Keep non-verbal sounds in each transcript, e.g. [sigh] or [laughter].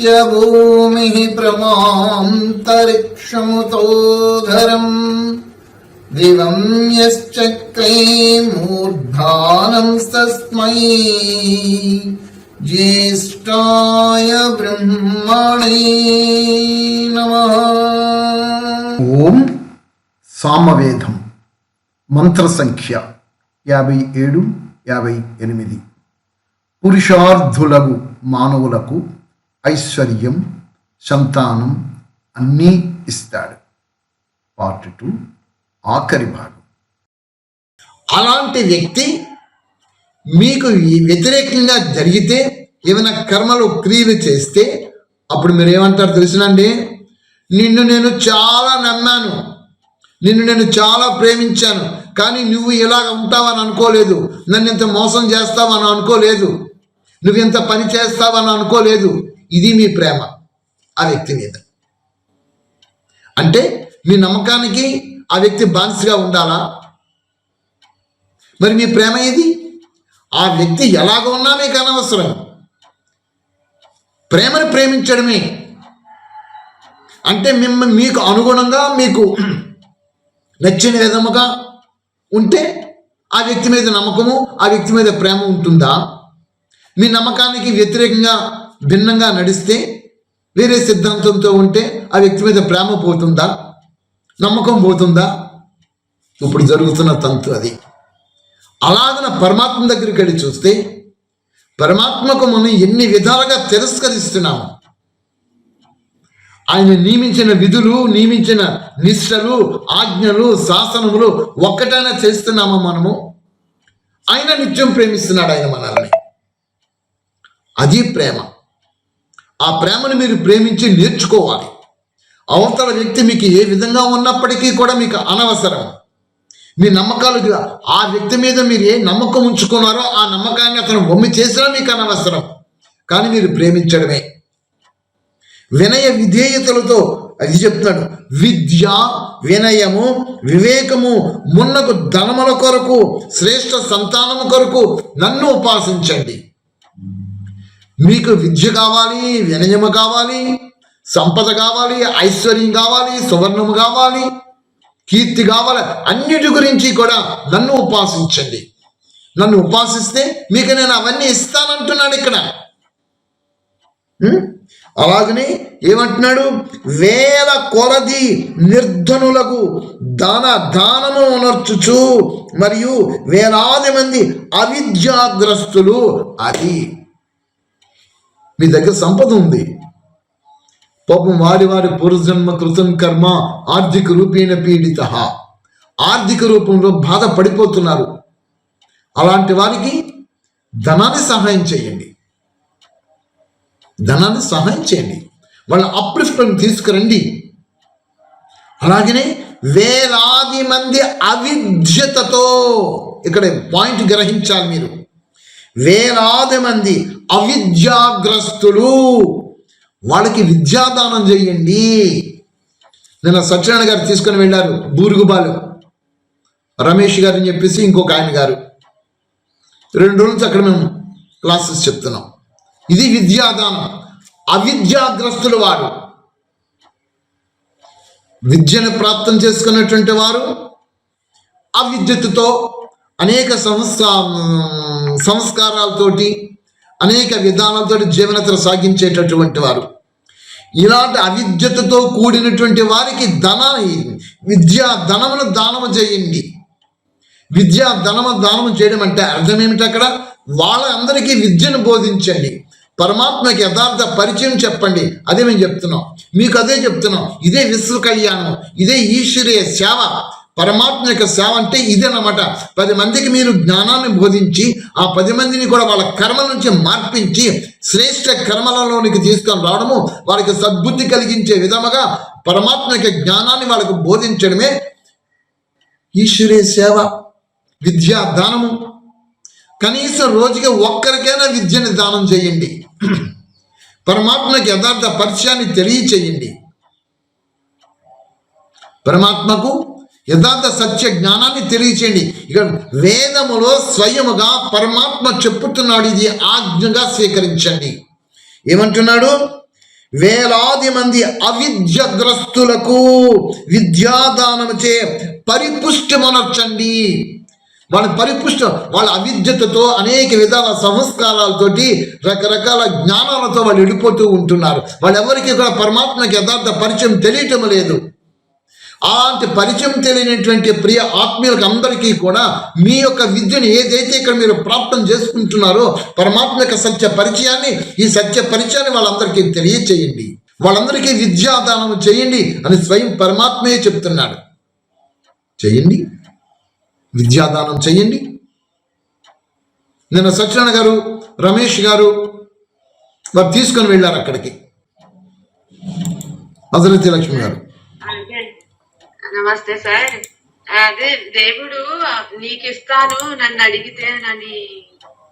यस्य भूमिः प्रमान्तरिक्षमुतोधरम् दिवं यश्चक्रे मूर्धानंस्तस्मै ज्येष्ठाय ब्रह्मणे नमः ఓం సామవేదం మంత్ర సంఖ్య యాభై ఏడు యాభై ఎనిమిది పురుషార్థులగు మానవులకు ఐశ్వర్యం సంతానం అన్నీ ఇస్తాడు. పార్ట్ టూ ఆఖరి భాగం. అలాంటి వ్యక్తి మీకు వ్యతిరేకంగా జరిగితే ఏమైనా కర్మలు క్రియలు చేస్తే అప్పుడు మీరు ఏమంటారు తెలుసునండి? నిన్ను నేను చాలా నమ్మాను. నిన్ను నేను చాలా ప్రేమించాను. కానీ నువ్వు ఇలాగ ఉంటావని అనుకోలేదు. నన్ను ఇంత మోసం చేస్తావని అనుకోలేదు. నువ్వు ఇంత పని చేస్తావని అనుకోలేదు. ఇది మీ ప్రేమ ఆ వ్యక్తి మీద. అంటే మీ నమ్మకానికి ఆ వ్యక్తి బానిసగా ఉండాలా? మరి మీ ప్రేమ ఏది? ఆ వ్యక్తి ఎలాగ ఉన్నా మీకు అనవసరం. ప్రేమను ప్రేమించడమే. అంటే మిమ్మల్ని మీకు అనుగుణంగా మీకు నచ్చిన విధముగా ఉంటే ఆ వ్యక్తి మీద నమ్మకము ఆ వ్యక్తి మీద ప్రేమ ఉంటుందా? మీ నమ్మకానికి వ్యతిరేకంగా భిన్నంగా నడిస్తే వేరే సిద్ధాంతంతో ఉంటే ఆ వ్యక్తి మీద ప్రేమ పోతుందా? నమ్మకం పోతుందా? ఇప్పుడు జరుగుతున్న తంతు అది. అలాగన పరమాత్మ దగ్గరికి వెళ్ళి చూస్తే పరమాత్మకు మనం ఎన్ని విధాలుగా తిరస్కరిస్తున్నాము. ఆయన నియమించిన విధులు నియమించిన నిష్టలు ఆజ్ఞలు శాసనములు ఒక్కటైనా చేస్తున్నామా మనము? ఆయన నిత్యం ప్రేమిస్తున్నాడు ఆయన మనల్ని. అది ప్రేమ. ఆ ప్రేమను మీరు ప్రేమించి నేర్చుకోవాలి. అవతల వ్యక్తి మీకు ఏ విధంగా ఉన్నప్పటికీ కూడా మీకు అనవసరం. మీ నమ్మకాలు ఆ వ్యక్తి మీద మీరు ఏ నమ్మకం ఉంచుకున్నారో ఆ నమ్మకాన్ని అతను బొమ్మి చేసినా మీకు అనవసరం. కానీ మీరు ప్రేమించడమే. వినయ విధేయతలతో అది చెప్తాడు విద్య వినయము వివేకము మున్నకు ధనముల కొరకు శ్రేష్ఠ సంతానము కొరకు నన్ను ఉపాసించండి. మీకు విద్య కావాలి వినయము కావాలి సంపద కావాలి ఐశ్వర్యం కావాలి సువర్ణము కావాలి కీర్తి కావాలి అన్నిటి గురించి కూడా నన్ను ఉపాసించండి. నన్ను ఉపాసిస్తే మీకు నేను అవన్నీ ఇస్తానంటున్నాడు ఇక్కడ. అలాగనే ఏమంటున్నాడు? వేల కొలది నిర్ధనులకు దాన దానము ఉనర్చుచు మరియు వేలాది మంది అవిద్యాగ్రస్తులు అది. మీ దగ్గర సంపద ఉంది. పాపం వారి వారి పూర్వజన్మ కృతం కర్మ ఆర్థిక రూపేణ పీడిత. ఆర్థిక రూపంలో బాధపడిపోతున్నారు. అలాంటి వారికి ధనాన్ని సహాయం చేయండి. ధనాన్ని సహాయం చేయండి. వాళ్ళ అప్రిఫ్ట్ని తీసుకురండి. అలాగనే వేలాది మంది అవిద్యతతో ఇక్కడ పాయింట్ గ్రహించాలి మీరు. వేలాది మంది అవిద్యాగ్రస్తులు. వాళ్ళకి విద్యాదానం చేయండి. నిన్న సత్యనారాయణ గారు తీసుకొని వెళ్ళారు బూరుగుబాలు. రమేష్ గారిని చెప్పేసి ఇంకొక ఆయన గారు. రెండు రోజులు అక్కడ మేము క్లాసెస్ చెప్తున్నాం. ఇది విద్యాదానం. అవిద్యాగ్రస్తులు వారు. విద్యను ప్రాప్తం చేసుకున్నటువంటి వారు అవిద్యతతో అనేక సంస్థ సంస్కారాలతోటి అనేక విధానాలతో జీవనతను సాగించేటటువంటి వారు. ఇలాంటి అవిద్యతతో కూడినటువంటి వారికి ధన విద్యా ధనమును దానము చేయండి. విద్యా ధనము దానము చేయడం అంటే అర్థం ఏమిటి అక్కడ? వాళ్ళందరికీ విద్యను బోధించండి. పరమాత్మకి యథార్థ పరిచయం చెప్పండి. అదే మేము చెప్తున్నాం. మీకు అదే చెప్తున్నాం. ఇదే విశ్వ కళ్యాణం ఇదే ఈశ్వరీయ సేవ. పరమాత్మ యొక్క సేవ అంటే ఇదేనమాట పది మందికి మీరు జ్ఞానాన్ని బోధించి ఆ పది మందిని కూడా వాళ్ళ కర్మ నుంచి మార్పించి శ్రేష్ఠ కర్మలలోనికి తీసుకొని రావడము వాళ్ళకి సద్బుద్ధి కలిగించే విధముగా పరమాత్మ యొక్క జ్ఞానాన్ని వాళ్ళకు బోధించడమే ఈశ్వరే సేవ విద్యా దానము. కనీసం రోజుకి ఒక్కరికైనా విద్యని దానం చేయండి. పరమాత్మకి యథార్థ పరిచయాన్ని తెలియచేయండి. పరమాత్మకు యథార్థ సత్య జ్ఞానాన్ని తెలియచేయండి. ఇక వేదములో స్వయముగా పరమాత్మ చెప్పుతున్నాడు. ఇది ఆజ్ఞగా స్వీకరించండి. ఏమంటున్నాడు? వేలాది మంది అవిద్యగ్రస్తులకు విద్యాదానముచే పరిపుష్టిమనర్చండి. వాళ్ళ పరిపుష్ట వాళ్ళ అవిద్యతతో అనేక విధాల సంస్కారాలతోటి రకరకాల జ్ఞానాలతో వాళ్ళు వెళ్ళిపోతూ ఉంటున్నారు. వాళ్ళెవరికి కూడా పరమాత్మకి యథార్థ పరిచయం తెలియటం లేదు. అలాంటి పరిచయం తెలియనటువంటి ప్రియ ఆత్మీయులకు అందరికీ కూడా మీ యొక్క విద్యను ఏదైతే ఇక్కడ మీరు ప్రాప్తం చేసుకుంటున్నారో పరమాత్మ యొక్క సత్య పరిచయాన్ని ఈ సత్య పరిచయాన్ని వాళ్ళందరికీ తెలియచేయండి. వాళ్ళందరికీ విద్యాదానం చేయండి అని స్వయం పరమాత్మయే చెప్తున్నాడు. చేయండి. విద్యాదానం చేయండి. నిన్న సత్యనారాయణ గారు రమేష్ గారు వారు తీసుకొని వెళ్ళారు అక్కడికి. అజరతి లక్ష్మి గారు. నమస్తే సార్. అదే దేవుడు నీకు ఇస్తాను నన్ను అడిగితే నన్ను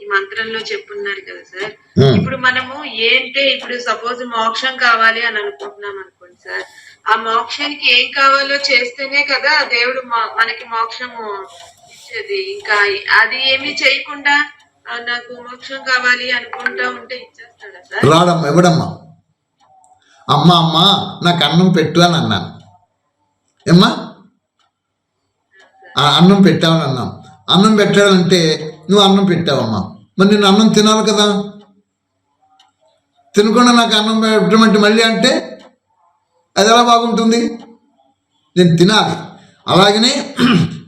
ఈ మంత్రంలో చెప్పున్నారు కదా సార్. Hmm. ఇప్పుడు మనము ఏంటి ఇప్పుడు సపోజ్ మోక్షం కావాలి అని అనుకుంటున్నాం అనుకోండి సార్. ఆ మోక్షానికి ఏం కావాలో చేస్తేనే కదా దేవుడు మనకి మోక్షము ఇచ్చేది. ఇంకా అది ఏమీ చేయకుండా నాకు మోక్షం కావాలి అనుకుంటా ఉంటే ఇచ్చేస్తాడా సార్? రాడమ్మా ఎవడమ్మా? అమ్మ అమ్మ నాకు అన్నం పెట్టు అని అన్నాను. ఏమ్మా? అన్నం పెట్టావని అన్నాం. అన్నం పెట్టాలంటే నువ్వు అన్నం పెట్టావమ్మా. మరి నేను అన్నం తినాలి కదా? తినకుండా నాకు అన్నం పెట్టమంటే మళ్ళీ అంటే అది ఎలా బాగుంటుంది? నేను తినాలి. అలాగనే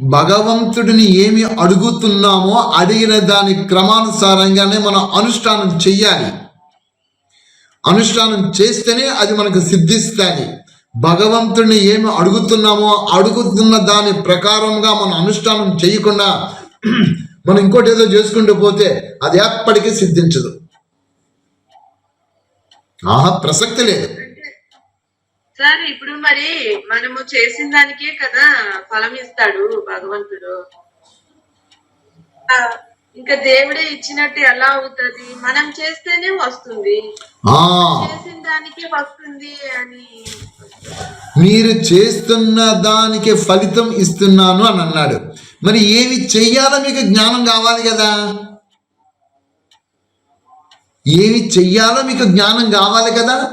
భగవంతుడిని ఏమి అడుగుతున్నామో అడిగిన దాని క్రమానుసారంగానే మనం అనుష్ఠానం చెయ్యాలి. అనుష్ఠానం చేస్తేనే అది మనకు సిద్ధిస్తుంది భగవంతుడిని ఏమి అడుగుతున్నామో అడుగుతున్న దాని ప్రకారంగా మనం అనుష్ఠానం చేయకుండా [clears throat] మనం ఇంకోటి ఏదో చేసుకుంటూ పోతే అది ఎప్పటికీ సిద్ధించదు. ఆహా ప్రసక్తి లేదు. సార్ ఇప్పుడు మరి మనము చేసిన దానికే కదా ఫలం ఇస్తాడు భగవంతుడు. ఇంకా దేవుడే ఇచ్చినట్టు ఎలా అవుతుంది? మనం చేస్తేనే వస్తుంది. ఆ. చేసిన దానికే వస్తుంది అని మీరు చేస్తున్న దానికి ఫలితం ఇస్తున్నాను అని అన్నాడు. మరి ఏమి చెయ్యాలో మీకు జ్ఞానం కావాలి కదా? ఏమి చెయ్యాలో మీకు జ్ఞానం కావాలి కదా?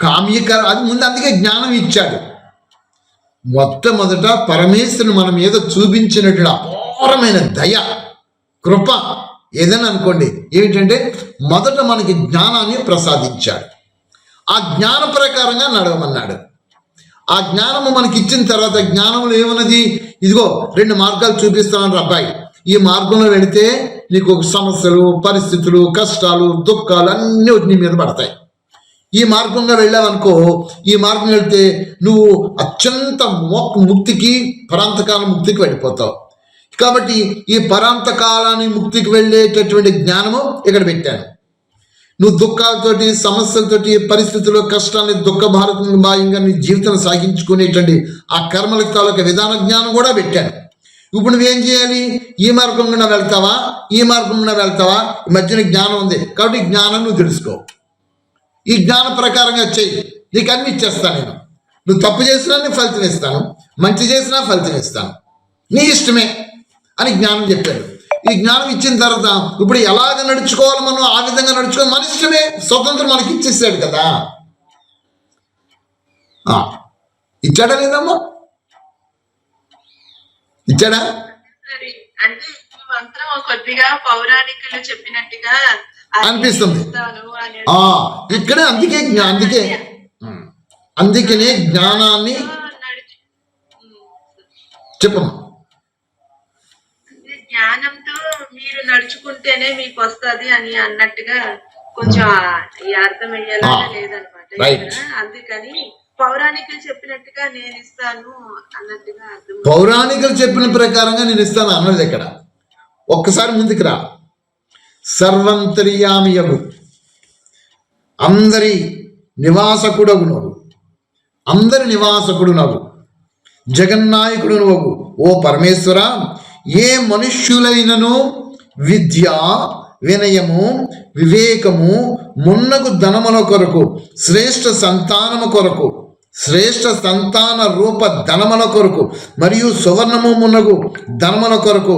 కామ్యకర అది ముందు అందుకే జ్ఞానం ఇచ్చాడు. మొట్టమొదట పరమేశ్వరుని మన మీద చూపించినట్టు అపారమైన దయ కృప ఏదని అనుకోండి. ఏమిటంటే మొదట మనకి జ్ఞానాన్ని ప్రసాదించాడు. ఆ జ్ఞాన ప్రకారంగా నడవమన్నాడు. ఆ జ్ఞానము మనకి ఇచ్చిన తర్వాత జ్ఞానంలో ఏమన్నది? ఇదిగో రెండు మార్గాలు చూపిస్తాను అబ్బాయి. ఈ మార్గంలో వెళితే నీకు ఒక సమస్యలు పరిస్థితులు కష్టాలు దుఃఖాలు అన్నీ నీ మీద పడతాయి. ఈ మార్గంగా వెళ్ళావనుకో ఈ మార్గం వెళ్తే నువ్వు అత్యంత ముక్తికి పరాంతకాల ముక్తికి వెళ్ళిపోతావు. కాబట్టి ఈ పరాంతకాలాన్ని ముక్తికి వెళ్ళేటటువంటి జ్ఞానము ఇక్కడ పెట్టాను. నువ్వు దుఃఖాలతోటి సమస్యలతోటి పరిస్థితుల్లో కష్టాన్ని దుఃఖ భారతం భాగంగా నీ జీవితం సాగించుకునేటువంటి ఆ కర్మలకు తాలూకా విధాన జ్ఞానం కూడా పెట్టాను. ఇప్పుడు నువ్వేం చేయాలి? ఈ మార్గం గుండా వెళ్తావా? ఈ మార్గం గుండా వెళ్తావా? ఈ మధ్యన జ్ఞానం ఉంది. కాబట్టి జ్ఞానం నువ్వు తెలుసుకో. ఈ జ్ఞాన ప్రకారంగా చెయ్యి. నీకు అన్ని ఇచ్చేస్తాను నేను. నువ్వు తప్పు చేసినా నేను ఫలితం ఇస్తాను. మంచి చేసినా ఫలితం ఇస్తాను. నీ ఇష్టమే అని జ్ఞానం చెప్పాడు. ఈ జ్ఞానం ఇచ్చిన తర్వాత ఇప్పుడు ఎలాగ నడుచుకోవాలి మనం ఆ విధంగా నడుచుకోవాలి? మన ఇష్టమే. స్వతంత్రం మనకి ఇచ్చేసాడు కదా. ఇచ్చాడా లేదమ్మా? ఇచ్చాడా? అంటే కొద్దిగా పౌరాణికులు చెప్పినట్టుగా అనిపిస్తుంది. ఇక్కడే అందుకే అందుకే. అందుకనే జ్ఞానాన్ని. చెప్పమ్మా. అంటే జ్ఞానంతో మీరు నడుచుకుంటేనే మీకు వస్తది అని అన్నట్టుగా కొంచెం ఈ అర్థం అయ్యేలాగా Ah, లేదనమాట. అందుకని పౌరాణికులు చెప్పినట్టుగా నేను ఇస్తాను అన్నట్టుగా పౌరాణికులు చెప్పిన ప్రకారంగా నేను ఇస్తాను అన్నది ఇక్కడ. ఒక్కసారి ముందుకు రా. సర్వంతర్యామియము అందరి నివాసకుడగు నువ్వు అందరి నివాసకుడు నవ్వు జగన్నాయకుడు నువ్వు ఓ పరమేశ్వర ఏ మనుష్యులైనను విద్య వినయము వివేకము మున్నగు ధనముల కొరకు శ్రేష్ఠ సంతానము కొరకు శ్రేష్ఠ సంతాన రూప ధనముల కొరకు మరియు సువర్ణము మున్నగు ధనముల కొరకు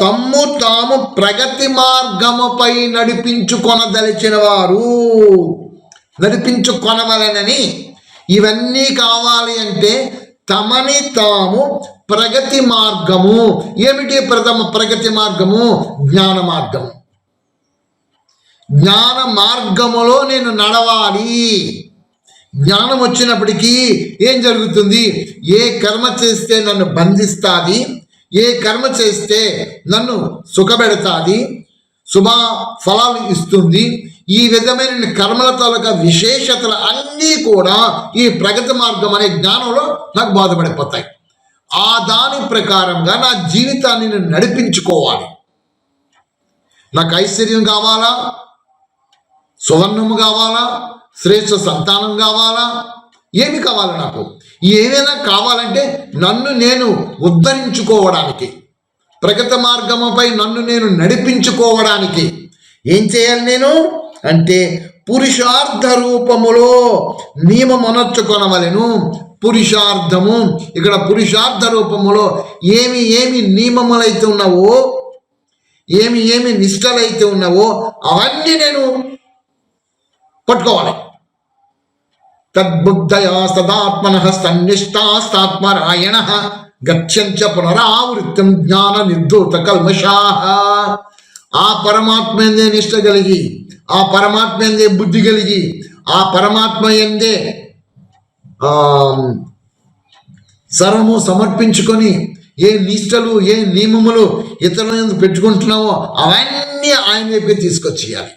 తమ్ము తాము ప్రగతి మార్గముపై నడిపించుకొనదలిచిన వారు నడిపించుకొనవలనని ఇవన్నీ కావాలి అంటే తమని తాము ప్రగతి మార్గము. ఏమిటి ప్రథమ ప్రగతి మార్గము? జ్ఞాన మార్గము. జ్ఞాన మార్గములో నేను నడవాలి. జ్ఞానం వచ్చినప్పటికీ ఏం జరుగుతుంది? ఏ కర్మ చేస్తే నన్ను బంధిస్తాది? ఏ కర్మ చేస్తే నన్ను సుఖపెడతాది? శుభ ఫలాలు ఇస్తుంది? ఈ విధమైన కర్మల తాలూకా విశేషతలు అన్నీ కూడా ఈ ప్రగతి మార్గం అనే జ్ఞానంలో నాకు బాధపడిపోతాయి. ఆ దాని ప్రకారంగా నా జీవితాన్ని నేను నడిపించుకోవాలి. నాకు ఐశ్వర్యం కావాలా? సువర్ణము కావాలా? శ్రేష్ఠ సంతానం కావాలా? ఏమి కావాలి నాకు? ఏమైనా కావాలంటే నన్ను నేను ఉద్ధరించుకోవడానికి ప్రగతి మార్గముపై నన్ను నేను నడిపించుకోవడానికి ఏం చేయాలి నేను? అంటే పురుషార్థ రూపములో నియమమనర్చుకొనవలెను పురుషార్థము. ఇక్కడ పురుషార్థ రూపములో ఏమి ఏమి నియమములైతే ఉన్నావో ఏమి ఏమి నిష్టలైతే ఉన్నావో అవన్నీ నేను పట్టుకోవాలి. తద్బుద్ధయా సదాత్మన సన్నిష్టాస్తాత్మరాయణ గచ్చంచ పునరావృత్తం జ్ఞాన నిర్ధూత కల్మషా ఆ పరమాత్మ ఎందే నిష్ట కలిగి ఆ పరమాత్మ ఎందే బుద్ధి కలిగి ఆ పరమాత్మ ఎందే సర్వము సమర్పించుకొని ఏ నిష్టలు ఏ నియమములు ఇతరుల పెట్టుకుంటున్నావో అవన్నీ ఆయన వైపుకి తీసుకొచ్చేయాలి.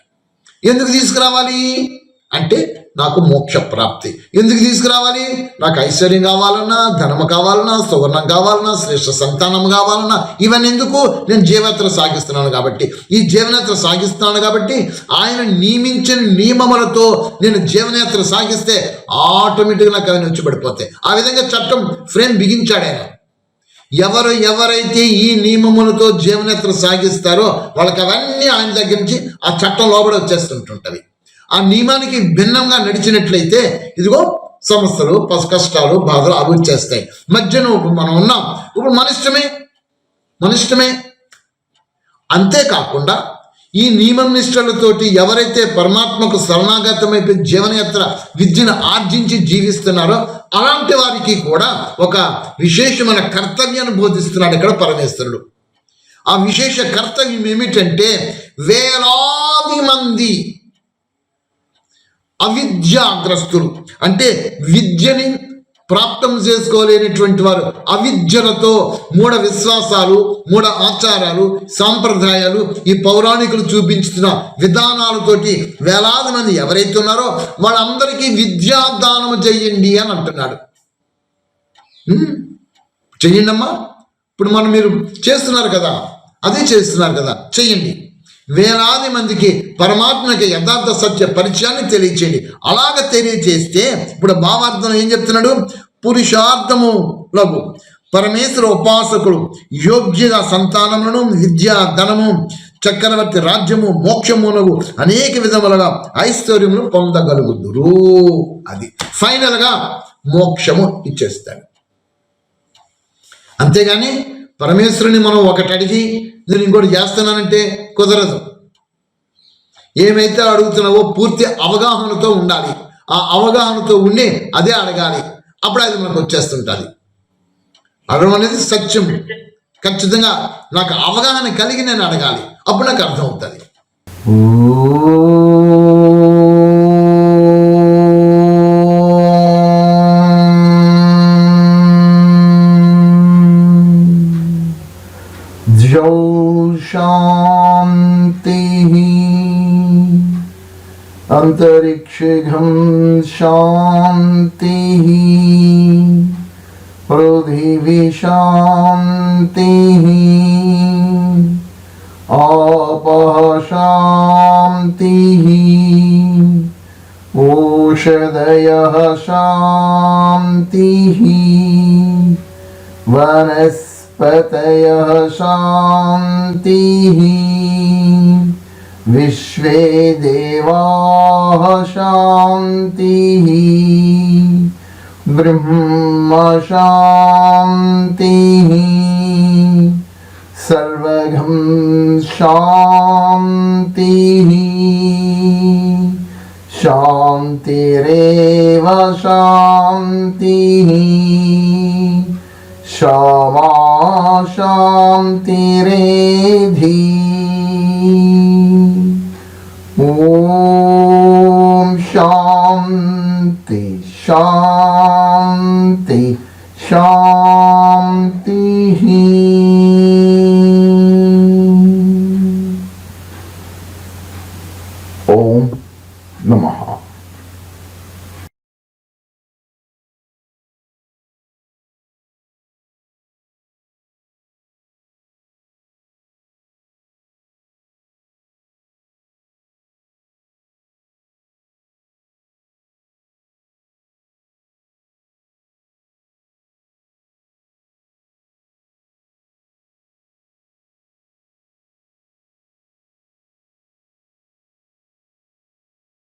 ఎందుకు తీసుకురావాలి? అంటే నాకు మోక్ష ప్రాప్తి ఎందుకు తీసుకురావాలి? నాకు ఐశ్వర్యం కావాలన్నా ధనము కావాలన్నా సువర్ణం కావాలన్నా శ్రేష్ఠ సంతానం కావాలన్నా ఇవన్నీ ఎందుకు? నేను జీవయాత్ర సాగిస్తున్నాను కాబట్టి. ఈ జీవనయాత్ర సాగిస్తున్నాను కాబట్టి ఆయన నియమించిన నియమములతో నేను జీవనయాత్ర సాగిస్తే ఆటోమేటిక్గా నాకు అవన్నీ వచ్చి పడిపోతాయి ఆ విధంగా చట్టం ఫ్రేమ్ బిగించాడు ఆయన. ఎవరు ఎవరైతే ఈ నియమములతో జీవనయాత్ర సాగిస్తారో వాళ్ళకి అవన్నీ ఆయన దగ్గర నుంచి ఆ చట్టం లోపల వచ్చేస్తుంటుంటవి ఆ నియమానికి భిన్నంగా నడిచినట్లయితే ఇదిగో సమస్యలు కష్టాలు బాధలు అభివృద్ధి చేస్తాయి. మధ్యన ఇప్పుడు మనం ఉన్నాం. ఇప్పుడు మన ఇష్టమే. మన ఇష్టమే. అంతేకాకుండా ఈ నియమం నిష్టలతోటి ఎవరైతే పరమాత్మకు శరణాగతమైపోయి జీవనయాత్ర విద్యను ఆర్జించి జీవిస్తున్నారో అలాంటి వారికి కూడా ఒక విశేషమైన కర్తవ్యాన్ని బోధిస్తున్నాడు ఇక్కడ పరమేశ్వరుడు. ఆ విశేష కర్తవ్యం ఏమిటంటే వేలాది మంది అవిద్యాగ్రస్తులు. అంటే విద్యని ప్రాప్తం చేసుకోలేనటువంటి వారు అవిద్యలతో మూఢ విశ్వాసాలు మూఢ ఆచారాలు సాంప్రదాయాలు ఈ పౌరాణికులు చూపించుతున్న విధానాలతోటి వేలాది మంది ఎవరైతే ఉన్నారో వాళ్ళందరికీ విద్యాదానం చెయ్యండి అని అంటున్నాడు. ఉమ్, చెయ్యండి అమ్మా ఇప్పుడు మనం మీరు చేస్తున్నారు కదా అదే చేస్తున్నారు కదా చెయ్యండి. వేలాది మందికి పరమాత్మకి యథార్థ సత్య పరిచయాన్ని తెలియచేయండి. అలాగ తెలియచేస్తే ఇప్పుడు భావార్థం ఏం చెప్తున్నాడు? పురుషార్థము లఘు పరమేశ్వర ఉపాసకుడు యోగ్యత సంతానములను విద్య ధనము చక్రవర్తి రాజ్యము మోక్షమునగు అనేక విధములుగా ఐశ్వర్యములు పొందగలుగుదురు. అది ఫైనల్గా మోక్షము ఇచ్చేస్తాడు. అంతేగాని పరమేశ్వరుని మనం ఒకటి అడిగి నేను ఇంకోటి చేస్తున్నానంటే కుదరదు. ఏమైతే అడుగుతున్నావో పూర్తి అవగాహనతో ఉండాలి. ఆ అవగాహనతో ఉండి అదే అడగాలి. అప్పుడు అది మనకు వచ్చేస్తుంటుంది. అడగడం అనేది సత్యం. ఖచ్చితంగా నాకు అవగాహన కలిగి నేను అడగాలి. అప్పుడు నాకు అర్థం అవుతుంది शान्तिः। आपः शान्तिः। ओषधयः शान्तिः। वनस्पतयः शान्तिः। विश्वे देवाः शान्तिः ब्रह्म शान्तिः सर्वघं शान्तिः शान्तिरेव शान्तिः क्षमा शान्तिरेधि ॐ शान्ति शान्ति शान्तिः ॐ नमः